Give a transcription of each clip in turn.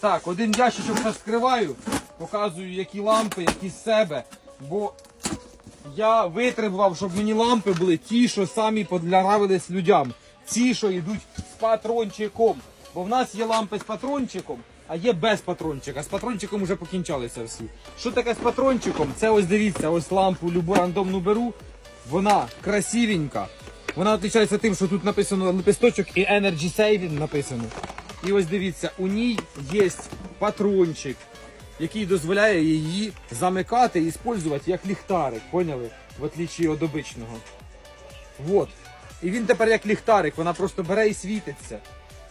Так, один ящичок розкриваю, показую, які лампи, які з себе. Бо я витребував, щоб мені лампи були ті, що самі подляравились людям. Ті, що йдуть з патрончиком. Бо в нас є лампи з патрончиком, а є без патрончика. З патрончиком вже покінчалися всі. Що таке з патрончиком? Це ось дивіться, ось лампу любу рандомну беру. Вона красивенька. Вона відрізняється тим, що тут написано лепесточок і Energy Saving написано. І ось дивіться, у ній є патрончик, який дозволяє її замикати і використовувати як ліхтарик, поняли? В отличие від обичного. Вот. І він тепер як ліхтарик, вона просто бере і світиться.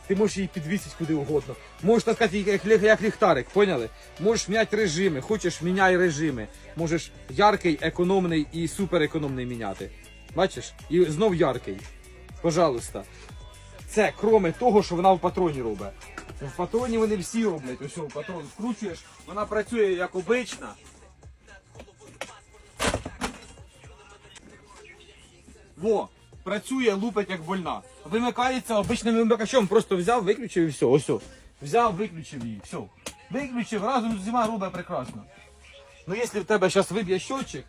Ти можеш її підвісити куди угодно. Можеш так сказати, як, як ліхтарик, поняли? Можеш міняти режими, хочеш міняй режими. Можеш яркий, економний і суперекономний міняти. Бачиш? І знов яркий. Пожалуйста. Це кроме того, що вона в патроні робить. В патроні вони всі роблять. Ось в патрон вкручуєш, вона працює як обична. Во, працює, лупить як больна. Вимикається обичним вимикачом, просто взяв, виключив і все. Ось. Взяв, виключив її. Все. Виключив, разом з усіма робить прекрасно. Ну якщо в тебе зараз виб'є щотчик,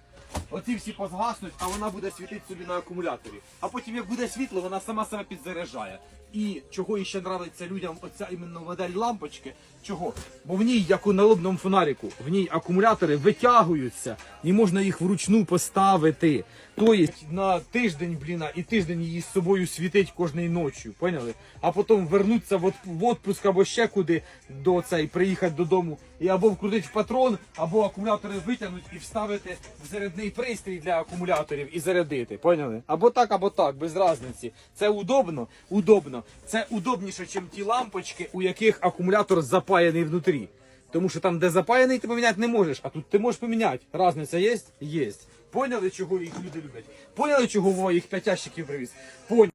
оці всі позгаснуть, а вона буде світити собі на акумуляторі. А потім, як буде світло, вона сама себе підзаряджає. І чого ще нравиться людям оця іменно модель лампочки. Чого? Бо в ній, як у налобному фонаріку, в ній акумулятори витягуються і можна їх вручну поставити. Тобто на тиждень, блін, і тиждень її з собою світить кожної ночі, поняли? А потім вернуться в, от, в отпуск або ще куди до цей, приїхати додому і або вкрутити в патрон, або акумулятори витягнути і вставити в зарядний пристрій для акумуляторів і зарядити. Поняли? Або так, або так, без різниці. Це удобно, удобно. Це удобніше, ніж ті лампочки, у яких акумулятор запаяний внутрі. Тому що там, де запаяний, ти поміняти не можеш, а тут ти можеш поміняти. Разниця є? Є. Поняли, чого їх люди люблять? Поняли, чого їх п'ятящиків привіз? Поняли.